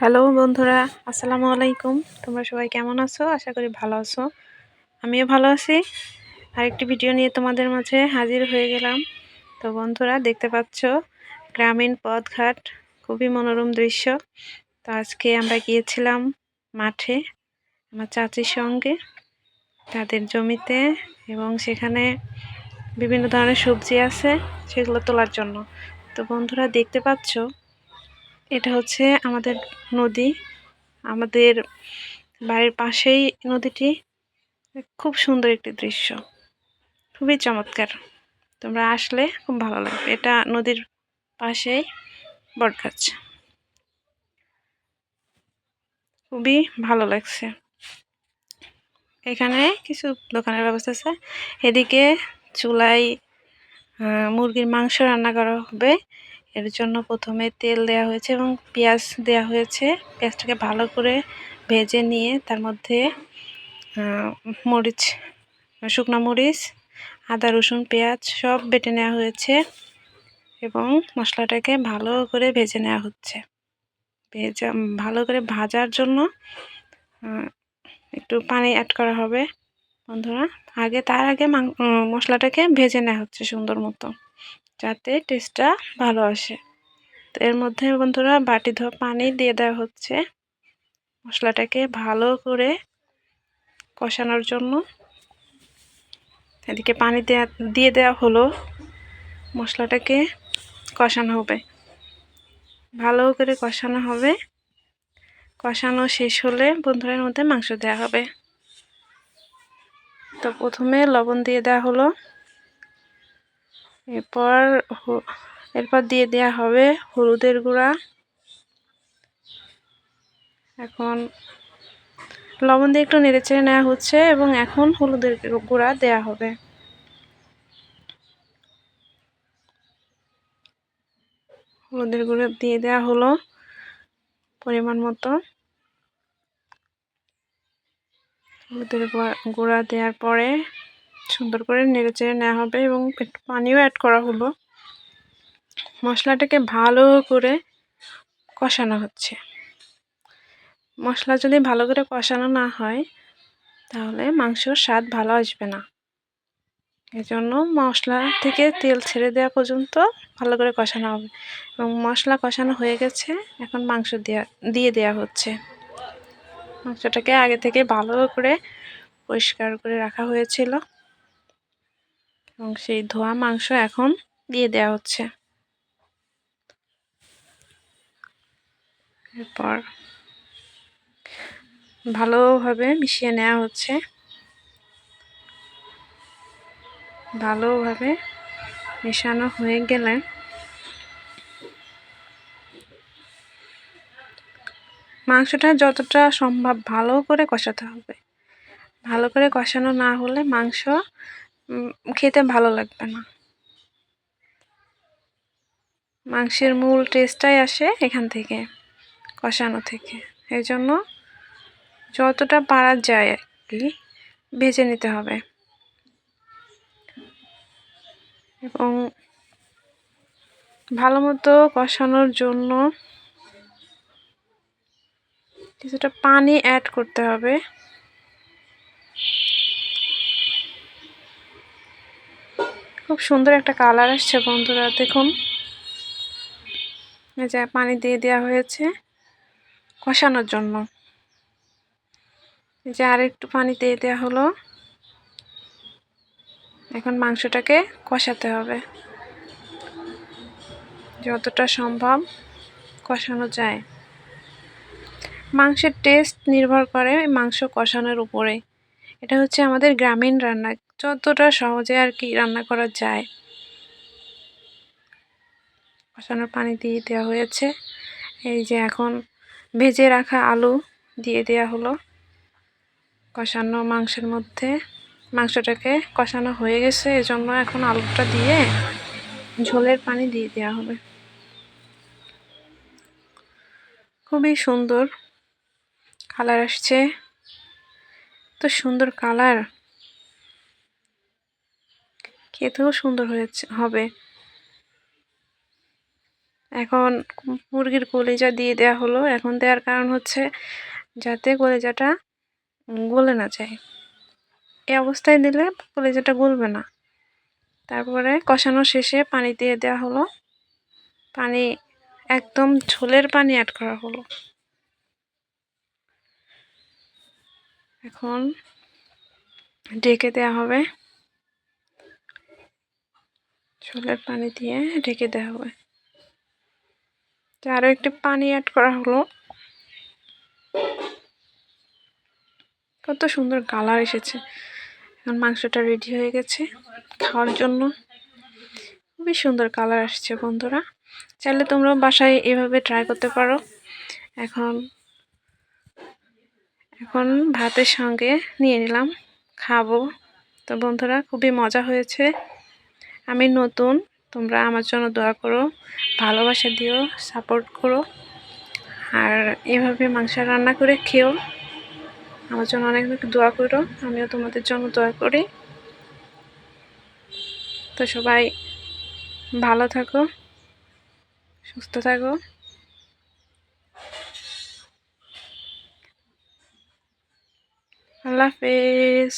Hello বন্ধুরা, আসসালামু আলাইকুম। তোমরা সবাই কেমন আছো? আশা করি ভালো আছো। আমিও ভালো আছি। আরেকটি ভিডিও নিয়ে তোমাদের মাঝে হাজির হয়ে গেলাম। তো বন্ধুরা, দেখতে পাচ্ছ গ্রামীণ পথঘাট, খুবই মনোরম দৃশ্য। তো আজকে আমরা গিয়েছিলাম মাঠে, আমার চাচির সঙ্গে, তাদের জমিতে, এবং সেখানে বিভিন্ন ধরনের সবজি আছে, সেগুলো তোলার জন্য। তো বন্ধুরা, দেখতে পাচ্ছ এটা হচ্ছে আমাদের নদী। আমাদের বাড়ির পাশেই নদীটি। খুব সুন্দর একটি দৃশ্য। খুবই চমৎকার। তোমরা আসলে খুব ভালো লাগবে। এটা নদীর পাশেই বটগাছ। খুবই ভালো লাগছে। এখানে কিছু দোকানের ব্যবস্থা আছে। এদিকে চুলাই মুরগির মাংস রান্না করা হবে। এর জন্য প্রথমে তেল দেওয়া হয়েছে এবং পেঁয়াজ দেওয়া হয়েছে। পেঁয়াজটাকে ভালো করে ভেজে নিয়ে তার মধ্যে মরিচ, শুকনো মরিচ, আদা, রসুন, পেঁয়াজ সব বেটে নেওয়া হয়েছে এবং মশলাটাকে ভালো করে ভেজে নেওয়া হচ্ছে। ভেজা, ভালো করে ভাজার জন্য একটু পানি অ্যাড করা হবে। বন্ধুরা, আগে, তার আগে মশলাটাকে ভেজে নেওয়া হচ্ছে সুন্দর মতো। যাতে টেস্টটা ভালো আসে। তো এর মধ্যে বন্ধুরা বাটি ধোয়া পানি দিয়ে দেওয়া হচ্ছে। মশলাটাকে ভালো করে কষানোর জন্য। এদিকে পানি দেওয়া দিয়ে দেওয়া হলো। মশলাটাকে কষানো হবে। ভালো করে কষানো হবে। কষানো শেষ হলে বন্ধুরের মধ্যে মাংস দেওয়া হবে। তো প্রথমে লবণ দিয়ে দেওয়া হলো। এরপর এরপর দিয়ে দেওয়া হবে হলুদের গুঁড়া। এখন লবণ দিয়ে একটু নেড়ে নেড়েচেড়ে নেওয়া হচ্ছে এবং এখন হলুদের গুঁড়া দেয়া হবে। হলুদের গুঁড়া দিয়ে দেওয়া হলো পরিমাণ মতো। হলুদের গুঁড়া দেওয়ার পরে সুন্দর করে নেড়ে চেড়ে নেওয়া হবে এবং একটু পানিও অ্যাড করা হলো। মশলাটাকে ভালো করে কষানো হচ্ছে। মশলা যদি ভালো করে কষানো না হয়, তাহলে মাংসর স্বাদ ভালো আসবে না। এজন্য মশলা থেকে তেল ছেড়ে দেওয়া পর্যন্ত ভালো করে কষানো হবে। এবং মশলা কষানো হয়ে গেছে, এখন মাংস দেওয়া দিয়ে দেওয়া হচ্ছে। মাংসটাকে আগে থেকে ভালো করে পরিষ্কার করে রাখা হয়েছিল। এবং সেই ধোয়া মাংস এখন দিয়ে দেওয়া হচ্ছে। এরপর ভালোভাবে মিশিয়ে নেওয়া হচ্ছে। ভালোভাবে মেশানো হয়ে গেলে মাংসটা যতটা সম্ভব ভালো করে কষাতে হবে। ভালো করে কষানো না হলে মাংস খেতে ভালো লাগবে না। মাংসের মূল টেস্টটাই আসে এখান থেকে, কষানো থেকে। এই জন্য যতটা পারা যায় আর কি, ভেজে নিতে হবে। এবং ভালো মতো কষানোর জন্য কিছুটা পানি অ্যাড করতে হবে। খুব সুন্দর একটা কালার আসছে বন্ধুরা, দেখুন। এই যে পানি দিয়ে দেওয়া হয়েছে কষানোর জন্য। এই যে আর একটু পানি দিয়ে দেওয়া হলো। এখন মাংসটাকে কষাতে হবে। যতটা সম্ভব কষানো যায়। মাংসের টেস্ট নির্ভর করে মাংস কষানোর উপরে। এটা হচ্ছে আমাদের গ্রামীণ রান্না। যতটা সহজে আর কি রান্না করা যায়। কষানোর পানি দিয়ে দেওয়া হয়েছে। এই যে এখন ভেজে রাখা আলু দিয়ে দেওয়া হলো। কষানো মাংসের মধ্যে। মাংসটাকে কষানো হয়ে গেছে, এজন্য এখন আলুটা দিয়ে ঝোলের পানি দিয়ে দেওয়া হবে। খুবই সুন্দর কালার আসছে। তো সুন্দর কালার। খেতেও সুন্দর হয়েছে, হবে। এখন মুরগির কলিজা দিয়ে দেওয়া হলো। এখন দেওয়ার কারণ হচ্ছে যাতে কলিজাটা গলে না যায়। এই অবস্থায় দিলে কলিজাটা গলবে না। তারপরে কষানো শেষে পানি দিয়ে দেওয়া হলো। পানি, একদম ঝোলের পানি অ্যাড করা হলো। এখন ঢেকে দেওয়া হবে। ঝোলের পানি দিয়ে ঢেকে দেওয়া হবে। আরও একটি পানি অ্যাড করা হলো। কত সুন্দর কালার এসেছে। এখন মাংসটা রেডি হয়ে গেছে খাওয়ার জন্য। খুবই সুন্দর কালার আসছে বন্ধুরা। চাইলে তোমরাও বাসায় এভাবে ট্রাই করতে পারো। এখন এখন ভাতের সঙ্গে নিয়ে নিলাম, খাব। তো বন্ধুরা, খুবই মজা হয়েছে। আমি নতুন, তোমরা আমার জন্য দোয়া করো, ভালোবাসা দিও সাপোর্ট করো। আর এভাবে মাংস রান্না করে খেও। আমার জন্য অনেক অনেক দোয়া করো, আমিও তোমাদের জন্য দোয়া করি। তো সবাই ভালো থাকো, সুস্থ থাকো। আল্লাহ হাফেজ